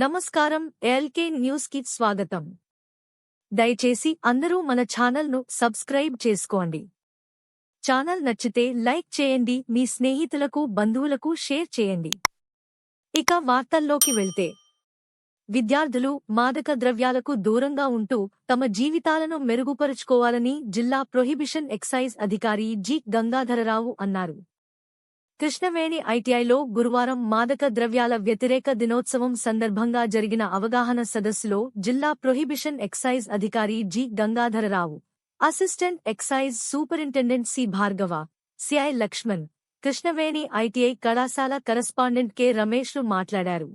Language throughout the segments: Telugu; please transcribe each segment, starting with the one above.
నమస్కారం ఎల్కే న్యూస్కి స్వాగతం. దయచేసి అందరూ మన ఛానల్ను సబ్స్క్రైబ్ చేసుకోండి. ఛానల్ నచ్చితే లైక్ చేయండి మీ స్నేహితులకు బంధువులకు షేర్ చేయండి. ఇక వార్తల్లోకి వెళ్తే. విద్యార్థులు మాదక ద్రవ్యాలకు దూరంగా ఉంటూ తమ జీవితాలను మెరుగుపరుచుకోవాలని జిల్లా ప్రొహిబిషన్ ఎక్సైజ్ అధికారి జి. గంగాధరరావు అన్నారు. కృష్ణవేణి ఐటీఐలో గురువారం మాదక ద్రవ్యాల వ్యతిరేక దినోత్సవం సందర్భంగా జరిగిన అవగాహన సదస్సులో జిల్లా ప్రొహిబిషన్ ఎక్సైజ్ అధికారి G. Gangadhararao assistant excise superintendent C. Bhargava CI Laxman Krishnaveni ITI కళాశాల కరస్పాండెంట్ కె. రమేష్లు మాట్లాడారు.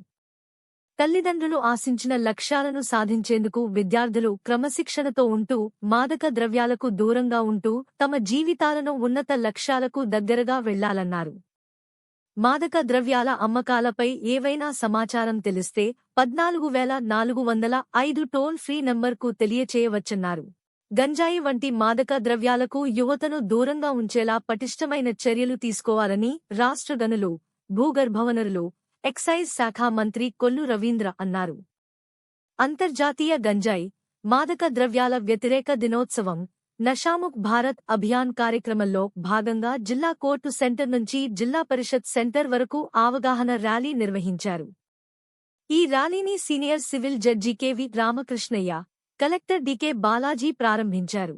తల్లిదండ్రులు ఆశించిన లక్ష్యాలను సాధించేందుకు విద్యార్థులు క్రమశిక్షణతో ఉంటూ మాదక ద్రవ్యాలకు దూరంగా ఉంటూ తమ జీవితాలను ఉన్నత లక్ష్యాలకు దగ్గరగా వెళ్ళాలన్నారు. మాదక ద్రవ్యాల అమ్మకాలపై ఏవైనా సమాచారం తెలిస్తే పద్నాలుగు వేల నాలుగు వందల ఐదు టోల్ ఫ్రీ నంబర్కు తెలియచేయవచ్చన్నారు. గంజాయి వంటి మాదక ద్రవ్యాలకు యువతను దూరంగా ఉంచేలా పటిష్టమైన చర్యలు తీసుకోవాలని రాష్ట్ర గనులు భూగర్భవనరులు ఎక్సైజ్ శాఖ మంత్రి కొల్లు రవీంద్ర అన్నారు. అంతర్జాతీయ గంజాయి మాదక ద్రవ్యాల వ్యతిరేక దినోత్సవం నషాముక్ భారత్ అభియాన్ కార్యక్రమంలో భాగంగా జిల్లా కోర్టు సెంటర్ నుంచి జిల్లా పరిషత్ సెంటర్ వరకు అవగాహన ర్యాలీ నిర్వహించారు. ఈ ర్యాలీని senior civil judge KV Ramakrishnaiah collector DK Balaji ప్రారంభించారు.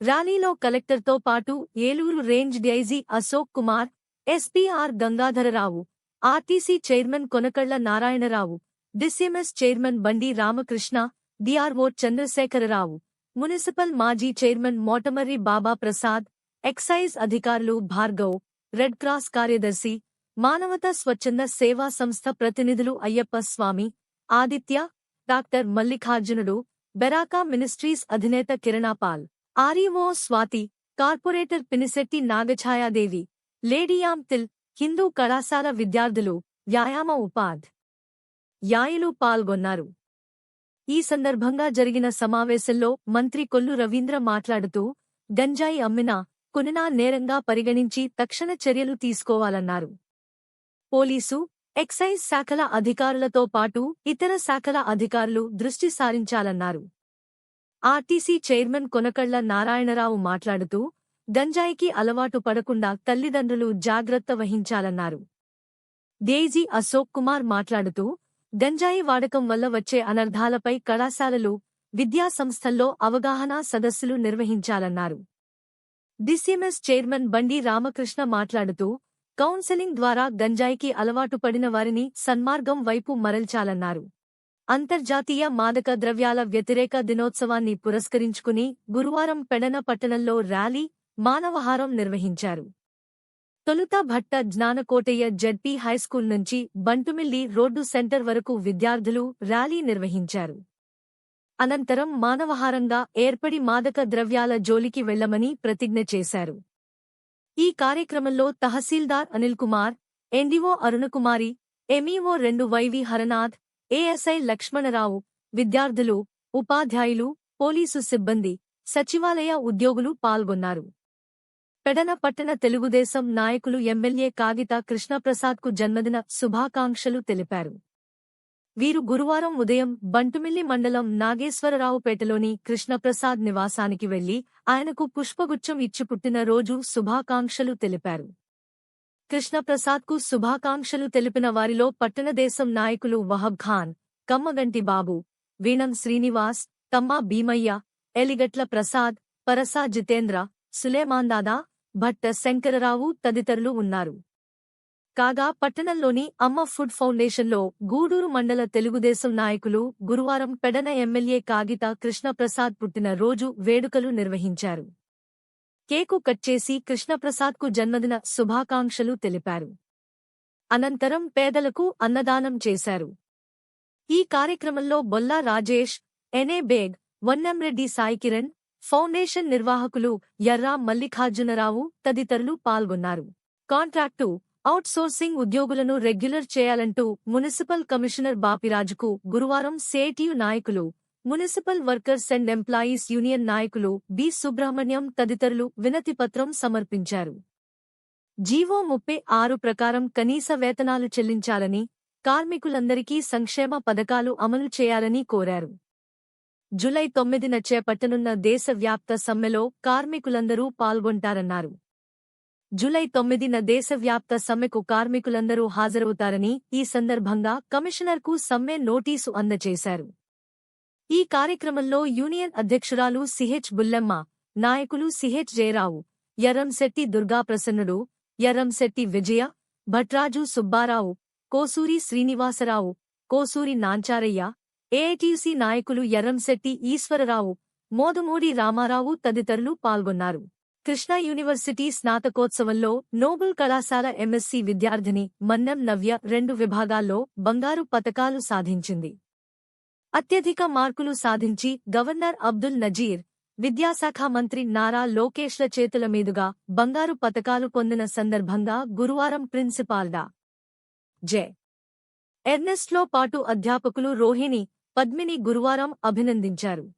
ర్యాలీలో కలెక్టర్తో పాటు Eluru range DIG Ashok Kumar SPR Gangadhararao RTC chairman Konakalla Narayanarao DCMS chairman Bandi Ramakrishna DRO Chandrasekhararao municipal మాజీ చైర్మన్ మోటమర్రి బాబా ప్రసాద్ ఎక్సైజ్ అధికారులు భార్గవ్ రెడ్ క్రాస్ కార్యదర్శి మానవతా స్వచ్ఛంద సేవా సంస్థ ప్రతినిధులు Ayyappa Swamy Aditya doctor Mallikarjunudu Beracah ministries అధినేత Kiranapal REO Swathi corporator Pinisetti Nagachayadevi lady Ampthill Hindu కళాశాల విద్యార్థులు వ్యాయామ ఉపాధ్ యాయులు పాల్గొన్నారు. ఈ సందర్భంగా జరిగిన సమావేశంలో మంత్రి కొల్లు రవీంద్ర మాట్లాడుతూ గంజాయి అమ్మినా కొనినా నేరంగా పరిగణించి తక్షణ చర్యలు తీసుకోవాలన్నారు. పోలీసు ఎక్సైజ్ శాఖల అధికారులతో పాటు ఇతర శాఖల అధికారులు దృష్టి సారించాలన్నారు. ఆర్టీసీ చైర్మన్ కొనకళ్ళ నారాయణరావు మాట్లాడుతూ గంజాయికి అలవాటు పడకుండా తల్లిదండ్రులు జాగ్రత్త వహించాలన్నారు. డేజీ అశోక్ కుమార్ మాట్లాడుతూ గంజాయి వాడకం వల్ల వచ్చే అనర్ధాలపై కళాశాలలు విద్యా సంస్థల్లో అవగాహన సదస్సులు నిర్వహించాలన్నారు. డిసిఎంఎస్ చైర్మన్ బండి రామకృష్ణ మాట్లాడుతూ కౌన్సెలింగ్ ద్వారా గంజాయికి అలవాటు పడిన వారిని సన్మార్గం వైపు మరల్చాలన్నారు. అంతర్జాతీయ మాదక ద్రవ్యాల వ్యతిరేక దినోత్సవాన్ని పురస్కరించుకుని గురువారం పెడన పట్టణంలో ర్యాలీ మానవహారం నిర్వహించారు. తొలుత భట్ట జ్ఞానకోటయ్య జడ్పీ హైస్కూల్ నుంచి బంటుమిల్లి రోడ్డు సెంటర్ వరకు విద్యార్థులు ర్యాలీ నిర్వహించారు. అనంతరం మానవహారంగా ఏర్పడి మాదక ద్రవ్యాల జోలికి వెళ్ళమని ప్రతిజ్ఞ చేశారు. ఈ కార్యక్రమంలో తహసీల్దార్ అనిల్ కుమార్ ఎన్డీఓ అరుణకుమారి ఎంఈఓ రెండు వైవి హరనాథ్ ఏఎస్ఐ లక్ష్మణరావు విద్యార్థులు ఉపాధ్యాయులు పోలీసు సిబ్బంది సచివాలయ ఉద్యోగులు పాల్గొన్నారు. పెడన పట్టణ తెలుగుదేశం నాయకులు ఎమ్మెల్యే కాగిత కృష్ణప్రసాద్కు జన్మదిన శుభాకాంక్షలు తెలిపారు. వీరు గురువారం ఉదయం బంటుమిల్లి మండలం నాగేశ్వరరావుపేటలోని కృష్ణప్రసాద్ నివాసానికి వెళ్ళి ఆయనకు పుష్పగుచ్చం ఇచ్చి పుట్టినరోజు శుభాకాంక్షలు తెలిపారు. కృష్ణప్రసాద్కు శుభాకాంక్షలు తెలిపిన వారిలో పట్టణదేశం నాయకులు వహబ్ ఖాన్ కమ్మగంటి బాబు వీణం శ్రీనివాస్ తమ్మా భీమయ్య ఎలిగట్ల ప్రసాద్ పరసా జితేంద్ర సులేమాందాదా భట్ట శంకరరావు తదితరులు ఉన్నారు. కాగా పట్టణంలోని అమ్మ ఫుడ్ ఫౌండేషన్లో గూడూరు మండల తెలుగుదేశం నాయకులు గురువారం పెడన ఎమ్మెల్యే కాగిత కృష్ణప్రసాద్ పుట్టిన రోజు వేడుకలు నిర్వహించారు. కేకు కట్ చేసి కృష్ణప్రసాద్కు జన్మదిన శుభాకాంక్షలు తెలిపారు. అనంతరం పేదలకు అన్నదానం చేశారు. ఈ కార్యక్రమంలో బొల్లా రాజేష్ ఎనే బేగ్ వన్నంరెడ్డి సాయికిరణ్ ఫౌండేషన్ నిర్వాహకులు ఎర్రా మల్లికార్జునరావు తదితరులు పాల్గొన్నారు. కాంట్రాక్టు అవుట్సోర్సింగ్ ఉద్యోగులను రెగ్యులర్ చేయాలంటూ మున్సిపల్ కమిషనర్ బాపిరాజుకు గురువారం సేటియు నాయకులు municipal workers and employees union నాయకులు బి. సుబ్రహ్మణ్యం తదితరులు వినతిపత్రం సమర్పించారు. జీవో ముప్పై ఆరు ప్రకారం కనీస వేతనాలు చెల్లించాలని కార్మికులందరికీ సంక్షేమ పథకాలు అమలు చేయాలని కోరారు. జులై తొమ్మిదిన చేపట్టనున్న దేశవ్యాప్త సమ్మెలో కార్మికులందరూ పాల్గొంటారన్నారు. జులై తొమ్మిదిన దేశవ్యాప్త సమ్మెకు కార్మికులందరూ హాజరవుతారని ఈ సందర్భంగా కమిషనర్కు సమ్మె నోటీసు అందజేశారు ఈ కార్యక్రమంలో యూనియన్ అధ్యక్షురాలు సిహెచ్ బుల్లెమ్మ నాయకులు సిహెచ్ జయరావు ఎర్రంశెట్టి దుర్గాప్రసన్నుడు ఎర్రంశెట్టి విజయ భట్రాజు సుబ్బారావు కోసూరి శ్రీనివాసరావు కోసూరి నాంచారయ్య ఏఐటీసీ నాయకులు ఎర్రంశెట్టి ఈశ్వరరావు మోదుమూడి రామారావు తదితరులు పాల్గొన్నారు. కృష్ణా యూనివర్సిటీ స్నాతకోత్సవంలో నోబుల్ కళాశాల ఎంఎస్సీ విద్యార్థిని మన్నం నవ్య రెండు విభాగాల్లో బంగారు పతకాలు సాధించింది. అత్యధిక మార్కులు సాధించి గవర్నర్ అబ్దుల్ నజీర్ విద్యాశాఖ మంత్రి నారా లోకేష్ల చేతుల మీదుగా బంగారు పతకాలు పొందిన సందర్భంగా గురువారం ప్రిన్సిపాల్ డా. జె. ఎర్నెస్ట్లో పాటు అధ్యాపకులు రోహిణి పద్మిని గురువారం అభినందించారు.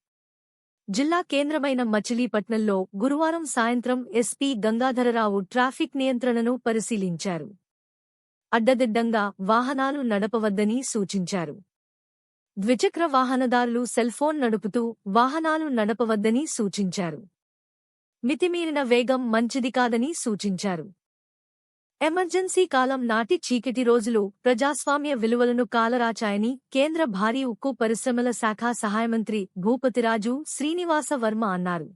జిల్లా కేంద్రమైన మచిలీపట్నంలో గురువారం సాయంత్రం ఎస్పీ గంగాధరరావు ట్రాఫిక్ నియంత్రణను పరిశీలించారు. అడ్డదిడ్డంగా వాహనాలు నడపవద్దని సూచించారు. ద్విచక్ర వాహనదారులు సెల్ఫోన్ నడుపుతూ వాహనాలు నడపవద్దని సూచించారు. మితిమీరిన వేగం మంచిది కాదని సూచించారు. ఎమర్జెన్సీ కాలం నాటి చీకటి రోజులు ప్రజాస్వామ్య విలువలను కాలరాచాయని కేంద్ర భారీ ఉక్కు పరిశ్రమల శాఖ సహాయమంత్రి భూపతిరాజు శ్రీనివాస వర్మ అన్నారు.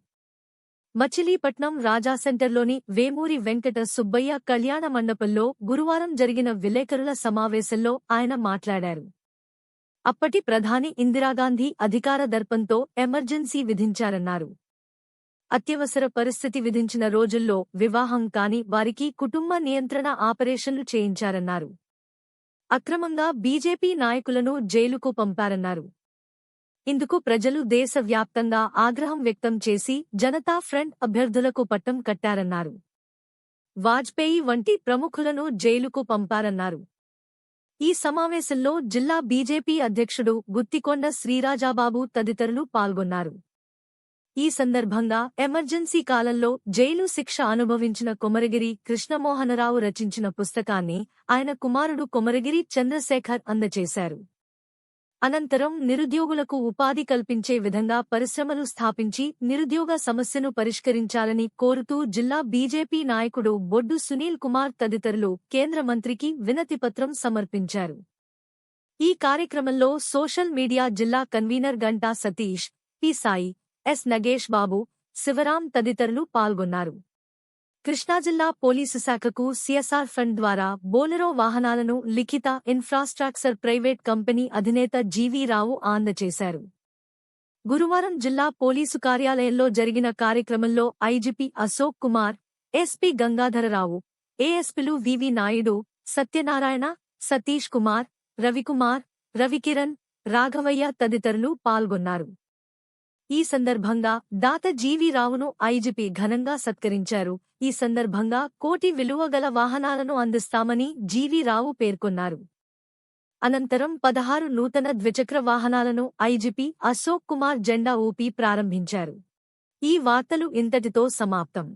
మచిలీపట్నం రాజా సెంటర్లోని వేమూరి వెంకట సుబ్బయ్య కళ్యాణ మండపంలో గురువారం జరిగిన విలేకరుల సమావేశంలో ఆయన మాట్లాడారు. అప్పటి ప్రధాని ఇందిరాగాంధీ అధికార దర్పంతో ఎమర్జెన్సీ విధించారన్నారు. అత్యవసర పరిస్థితి విధించిన రోజుల్లో వివాహం కాని వారికి కుటుంబ నియంత్రణ ఆపరేషన్లు చేయించారన్నారు. అక్రమంగా బీజేపీ నాయకులను జైలుకు పంపారన్నారు. ఇందుకు ప్రజలు దేశవ్యాప్తంగా ఆగ్రహం వ్యక్తం చేసి జనతా ఫ్రంట్ అభ్యర్థులకు పట్టం కట్టారన్నారు. వాజ్పేయి వంటి ప్రముఖులను జైలుకు పంపారన్నారు. ఈ సమావేశంలో జిల్లా బీజేపీ అధ్యక్షుడు గుత్తికొండ శ్రీరాజాబాబు తదితరులు పాల్గొన్నారు. ఈ సందర్భంగా ఎమర్జెన్సీ కాలంలో జైలు శిక్ష అనుభవించిన కొమరగిరి కృష్ణమోహనరావు రచించిన పుస్తకాన్ని ఆయన కుమారుడు కొమరగిరి చంద్రశేఖర్ అందజేశారు అనంతరం నిరుద్యోగులకు ఉపాధి కల్పించే విధంగా పరిశ్రమలు స్థాపించి నిరుద్యోగ సమస్యను పరిష్కరించాలని కోరుతూ జిల్లా బీజేపీ నాయకుడు బొడ్డు సునీల్ కుమార్ తదితరులు కేంద్ర మంత్రికి వినతిపత్రం సమర్పించారు. ఈ కార్యక్రమంలో సోషల్ మీడియా జిల్లా convener Ganta Satish P Sai S. Nagesh Babu Sivaram తదితరులు పాల్గొన్నారు. కృష్ణాజిల్లా పోలీసు శాఖకు సిఎస్ఆర్ ఫండ్ ద్వారా బోలెరో వాహనాలను లిఖిత ఇన్ఫ్రాస్ట్రక్చర్ ప్రైవేట్ కంపెనీ అధినేత జీవీరావు అందజేశారు. గురువారం జిల్లా పోలీసు కార్యాలయంలో జరిగిన కార్యక్రమంలో ఐజీపీ అశోక్ కుమార్ ఎస్పీ గంగాధరరావు ఏఎస్పీలు వివి నాయుడు సత్యనారాయణ సతీష్ కుమార్ రవికుమార్ రవికిరణ్ రాఘవయ్య తదితరులు పాల్గొన్నారు. ఈ సందర్భంగా దాత జీవి రావును ఐజిపి ఘనంగా సత్కరించారు. ఈ సందర్భంగా కోటి విలువ గల వాహనాలను అందిస్తామని జీవి రావు పేర్కొన్నారు. అనంతరం పదహారు నూతన ద్విచక్ర వాహనాలను ఐజిపి అశోక్ కుమార్ జెండా ఊపి ప్రారంభించారు. ఈ వార్తలు ఇంతటితో సమాప్తం.